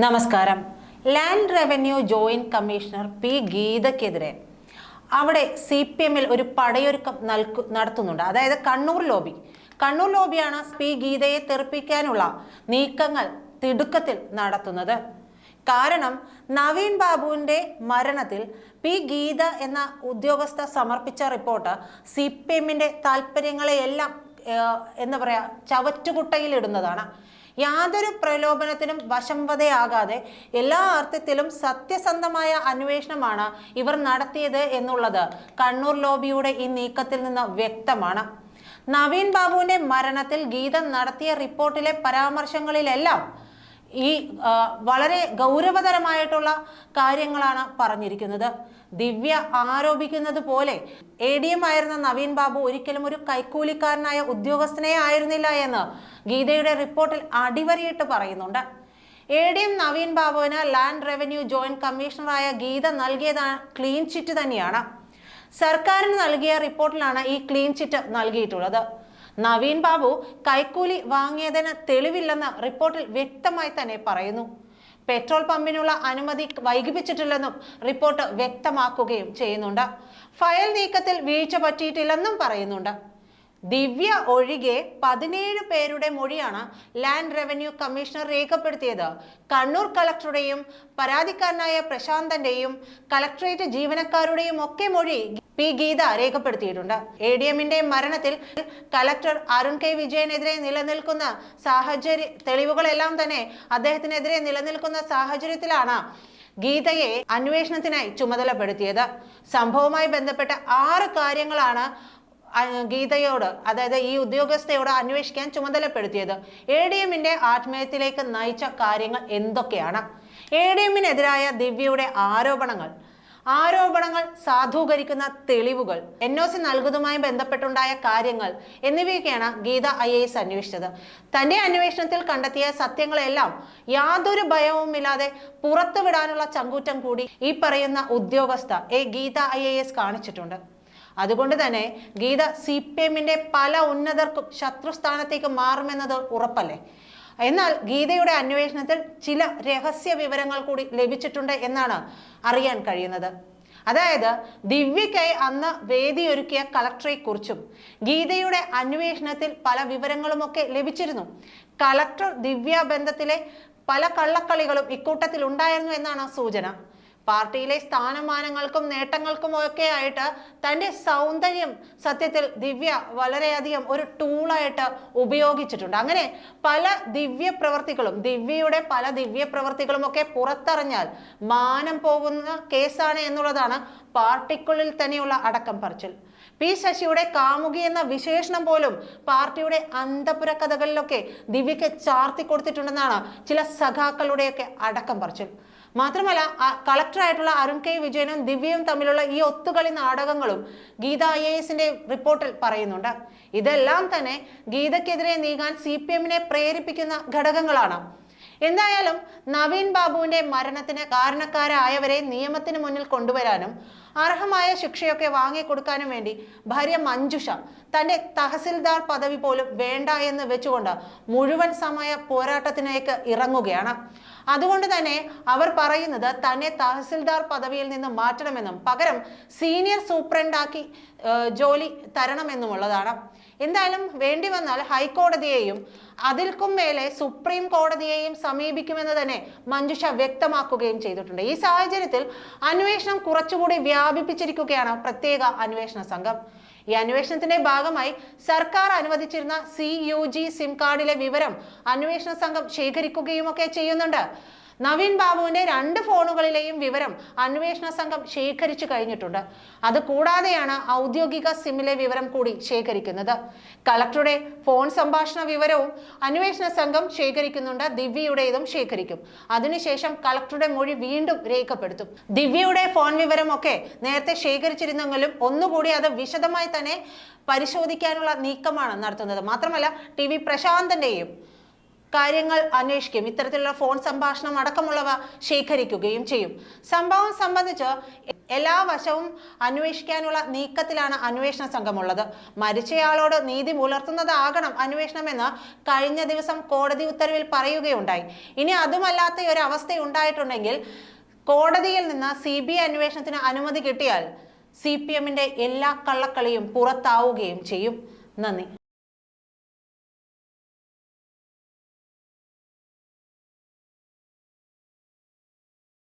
നമസ്കാരം. Land revenue joint commissioner P ഗീതക്കെതിരെ അവിടെ C P എമ്മിൽ ഒരു പടയൊരുക്കം നൽകു നടത്തുന്നുണ്ട്. അതായത് കണ്ണൂർ ലോബി കണ്ണൂർ ലോബിയാണ് പി ഗീതയെ തെറിപ്പിക്കാനുള്ള നീക്കങ്ങൾ തിടുക്കത്തിൽ നടത്തുന്നത്. കാരണം നവീൻ ബാബുവിന്റെ മരണത്തിൽ പി ഗീത എന്ന ഉദ്യോഗസ്ഥ സമർപ്പിച്ച റിപ്പോർട്ട് സി പി എമ്മിന്റെ താല്പര്യങ്ങളെയെല്ലാം എന്താ പറയുക ചവറ്റുകുട്ടയിലിടുന്നതാണ്. യാതൊരു പ്രലോഭനത്തിനും വശംവതയാകാതെ എല്ലാ അർത്ഥത്തിലും സത്യസന്ധമായ അന്വേഷണമാണ് ഇവർ നടത്തിയത് എന്നുള്ളത് കണ്ണൂർ ലോബിയുടെ ഈ നീക്കത്തിൽ നിന്ന് വ്യക്തമാണ്. നവീൻ ബാബുവിന്റെ മരണത്തിൽ ഗീത നടത്തിയ റിപ്പോർട്ടിലെ പരാമർശങ്ങളിലെല്ലാം ഈ വളരെ ഗൗരവതരമായിട്ടുള്ള കാര്യങ്ങളാണ് പറഞ്ഞിരിക്കുന്നത്. ദിവ്യ ആരോപിക്കുന്നത് പോലെ എ ഡി എം ആയിരുന്ന നവീൻ ബാബു ഒരിക്കലും ഒരു കൈക്കൂലിക്കാരനായ ഉദ്യോഗസ്ഥനെ ആയിരുന്നില്ല എന്ന് ഗീതയുടെ റിപ്പോർട്ടിൽ അടിവരയിട്ട് പറയുന്നുണ്ട്. എ ഡി എം നവീൻ ബാബുവിന് ലാൻഡ് റവന്യൂ ജോയിന്റ് കമ്മീഷണറായ ഗീത നൽകിയതാണ് ക്ലീൻ ചിറ്റ് തന്നെയാണ്. സർക്കാരിന് നൽകിയ റിപ്പോർട്ടിലാണ് ഈ ക്ലീൻ ചിറ്റ് നൽകിയിട്ടുള്ളത്. നവീൻ ബാബു കൈക്കൂലി വാങ്ങിയതിന് തെളിവില്ലെന്ന് റിപ്പോർട്ടിൽ വ്യക്തമായി തന്നെ പറയുന്നു. പെട്രോൾ പമ്പിനുള്ള അനുമതി വൈകിപ്പിച്ചിട്ടില്ലെന്നും റിപ്പോർട്ട് വ്യക്തമാക്കുകയും ചെയ്യുന്നുണ്ട്. ഫയൽ നീക്കത്തിൽ വീഴ്ച പറ്റിയിട്ടില്ലെന്നും പറയുന്നുണ്ട്. ദിവ്യ ഒഴികെ പതിനേഴ് പേരുടെ മൊഴിയാണ് ലാൻഡ് റവന്യൂ കമ്മീഷണർ രേഖപ്പെടുത്തിയത്. കണ്ണൂർ കളക്ടറുടെയും പരാതിക്കാരനായ പ്രശാന്തന്റെയും കളക്ടറേറ്റ് ജീവനക്കാരുടെയും ഒക്കെ മൊഴി പി ഗീത രേഖപ്പെടുത്തിയിട്ടുണ്ട്. എ ഡി എമ്മിന്റെ മരണത്തിൽ കളക്ടർ അരുൺ കെ വിജയനെതിരെ നിലനിൽക്കുന്ന സാഹചര്യ തെളിവുകളെല്ലാം തന്നെ അദ്ദേഹത്തിനെതിരെ നിലനിൽക്കുന്ന സാഹചര്യത്തിലാണ് ഗീതയെ അന്വേഷണത്തിനായി ചുമതലപ്പെടുത്തിയത്. സംഭവവുമായി ബന്ധപ്പെട്ട ആറ് കാര്യങ്ങളാണ് ഗീതയോട് അതായത് ഈ ഉദ്യോഗസ്ഥയോട് അന്വേഷിക്കാൻ ചുമതലപ്പെടുത്തിയത് എ ഡി എമ്മിന്റെ ആത്മീയത്തിലേക്ക് നയിച്ച കാര്യങ്ങൾ എന്തൊക്കെയാണ്? എ ഡി എമ്മിനെതിരായ ദിവ്യയുടെ ആരോപണങ്ങൾ ആരോപണങ്ങൾ സാധൂകരിക്കുന്ന തെളിവുകൾ എൻ ഒ സി നൽകുന്നതുമായി ബന്ധപ്പെട്ടുണ്ടായ കാര്യങ്ങൾ എന്നിവയൊക്കെയാണ് ഗീത ഐ എസ് അന്വേഷിച്ചത്. തന്റെ അന്വേഷണത്തിൽ കണ്ടെത്തിയ സത്യങ്ങളെല്ലാം യാതൊരു ഭയവുമില്ലാതെ പുറത്തുവിടാനുള്ള ചങ്കൂറ്റം കൂടി ഈ പറയുന്ന ഉദ്യോഗസ്ഥ എ ഗീത ഐ കാണിച്ചിട്ടുണ്ട്. അതുകൊണ്ട് തന്നെ ഗീത സി പി എമ്മിന്റെ പല ഉന്നതർക്കും ശത്രുസ്ഥാനത്തേക്ക് മാറുമെന്നത് ഉറപ്പല്ലേ? എന്നാൽ ഗീതയുടെ അന്വേഷണത്തിൽ ചില രഹസ്യ വിവരങ്ങൾ കൂടി ലഭിച്ചിട്ടുണ്ട് എന്നാണ് അറിയാൻ കഴിയുന്നത്. അതായത് ദിവ്യയ്ക്കായി അന്ന് വേദിയൊരുക്കിയ കളക്ടറെക്കുറിച്ചും ഗീതയുടെ അന്വേഷണത്തിൽ പല വിവരങ്ങളുമൊക്കെ ലഭിച്ചിരുന്നു. കളക്ടർ ദിവ്യ ബന്ധത്തിലെ പല കള്ളക്കളികളും ഇക്കൂട്ടത്തിൽ ഉണ്ടായിരുന്നു എന്നാണ് സൂചന. പാർട്ടിയിലെ സ്ഥാനമാനങ്ങൾക്കും നേട്ടങ്ങൾക്കും ഒക്കെ ആയിട്ട് തന്റെ സൗന്ദര്യം സത്യത്തിൽ ദിവ്യ വളരെയധികം ഒരു ടൂളായിട്ട് ഉപയോഗിച്ചിട്ടുണ്ട്. അങ്ങനെ പല ദിവ്യ പ്രവർത്തികളും ദിവ്യയുടെ പല ദിവ്യ പ്രവർത്തികളും ഒക്കെ പുറത്തറിഞ്ഞാൽ മാനം പോകുന്ന കേസാണ് എന്നുള്ളതാണ് പാർട്ടിക്കുള്ളിൽ തന്നെയുള്ള അടക്കം പറച്ചിൽ. പി ശശിയുടെ കാമുകി എന്ന വിശേഷണം പോലും പാർട്ടിയുടെ അന്തപുര കഥകളിലൊക്കെ ദിവ്യയ്ക്ക് ചാർത്തി കൊടുത്തിട്ടുണ്ടെന്നാണ് ചില സഖാക്കളുടെയൊക്കെ അടക്കം പറച്ചിൽ. മാത്രമല്ല കളക്ടറായിട്ടുള്ള അരുൺ കെ വിജയനും ദിവ്യയും തമ്മിലുള്ള ഈ ഒത്തുകളി നാടകങ്ങളും ഗീത ഐ എസിന്റെ റിപ്പോർട്ടിൽ പറയുന്നുണ്ട്. ഇതെല്ലാം തന്നെ ഗീതയ്ക്കെതിരെ നീങ്ങാൻ സി പി എമ്മിനെ പ്രേരിപ്പിക്കുന്ന ഘടകങ്ങളാണ്. എന്തായാലും നവീൻ ബാബുവിന്റെ മരണത്തിന് കാരണക്കാരായവരെ നിയമത്തിന് മുന്നിൽ കൊണ്ടുവരാനും അർഹമായ ശിക്ഷയൊക്കെ വാങ്ങിക്കൊടുക്കാനും വേണ്ടി ഭാര്യ മഞ്ജുഷ തന്റെ തഹസിൽദാർ പദവി പോലും വേണ്ട എന്ന് വെച്ചുകൊണ്ട് മുഴുവൻ സമയ പോരാട്ടത്തിലേക്ക് ഇറങ്ങുകയാണ്. അതുകൊണ്ട് തന്നെ അവർ പറയുന്നത് തന്നെ തഹസിൽദാർ പദവിയിൽ നിന്ന് മാറ്റണമെന്നും പകരം സീനിയർ സൂപ്രണ്ടാക്കി ജോലി തരണമെന്നുമുള്ളതാണ്. എന്തായാലും വേണ്ടി വന്നാൽ ഹൈക്കോടതിയെയും അതിൽക്കും മേലെ സുപ്രീം കോടതിയെയും സമീപിക്കുമെന്ന് തന്നെ മഞ്ജുഷ വ്യക്തമാക്കുകയും ചെയ്തിട്ടുണ്ട്. ഈ സാഹചര്യത്തിൽ അന്വേഷണം കുറച്ചുകൂടി വ്യാപിപ്പിച്ചിരിക്കുകയാണ് പ്രത്യേക അന്വേഷണ സംഘം. ഈ അന്വേഷണത്തിന്റെ ഭാഗമായി സർക്കാർ അനുവദിച്ചിരുന്ന സി യു ജി സിം കാർഡിലെ വിവരം അന്വേഷണ സംഘം ശേഖരിക്കുകയും ഒക്കെ ചെയ്യുന്നുണ്ട്. നവീൻ ബാബുവിന്റെ രണ്ട് ഫോണുകളിലെയും വിവരം അന്വേഷണ സംഘം ശേഖരിച്ചു കഴിഞ്ഞിട്ടുണ്ട്. അത് കൂടാതെയാണ് ഔദ്യോഗിക സിമ്മിലെ വിവരം കൂടി ശേഖരിക്കുന്നത്. കളക്ടറുടെ ഫോൺ സംഭാഷണ വിവരവും അന്വേഷണ സംഘം ശേഖരിക്കുന്നുണ്ട്. ദിവ്യയുടേതും ശേഖരിക്കും. അതിനുശേഷം കളക്ടറുടെ മൊഴി വീണ്ടും രേഖപ്പെടുത്തും. ദിവ്യയുടെ ഫോൺ വിവരമൊക്കെ നേരത്തെ ശേഖരിച്ചിരുന്നെങ്കിലും ഒന്നുകൂടി അത് വിശദമായി തന്നെ പരിശോധിക്കാനുള്ള നീക്കമാണ് നടത്തുന്നത്. മാത്രമല്ല ടി വി പ്രശാന്തന്റെയും കാര്യങ്ങൾ അന്വേഷിക്കും ഇത്തരത്തിലുള്ള ഫോൺ സംഭാഷണം അടക്കമുള്ളവ ശേഖരിക്കുകയും ചെയ്യും. സംഭവം സംബന്ധിച്ച് എല്ലാ വശവും അന്വേഷിക്കാനുള്ള നീക്കത്തിലാണ് അന്വേഷണ സംഘമുള്ളത്. മരിച്ചയാളോട് നീതി പുലർത്തുന്നതാകണം അന്വേഷണമെന്ന് കഴിഞ്ഞ ദിവസം കോടതി ഉത്തരവിൽ പറയുകയുണ്ടായി. ഇനി അതുമല്ലാത്ത ഒരു അവസ്ഥ ഉണ്ടായിട്ടുണ്ടെങ്കിൽ കോടതിയിൽ നിന്ന് സി ബി ഐ അന്വേഷണത്തിന് അനുമതി കിട്ടിയാൽ സി പി എമ്മിന്റെ എല്ലാ കള്ളക്കളിയും പുറത്താവുകയും ചെയ്യും. നന്ദി.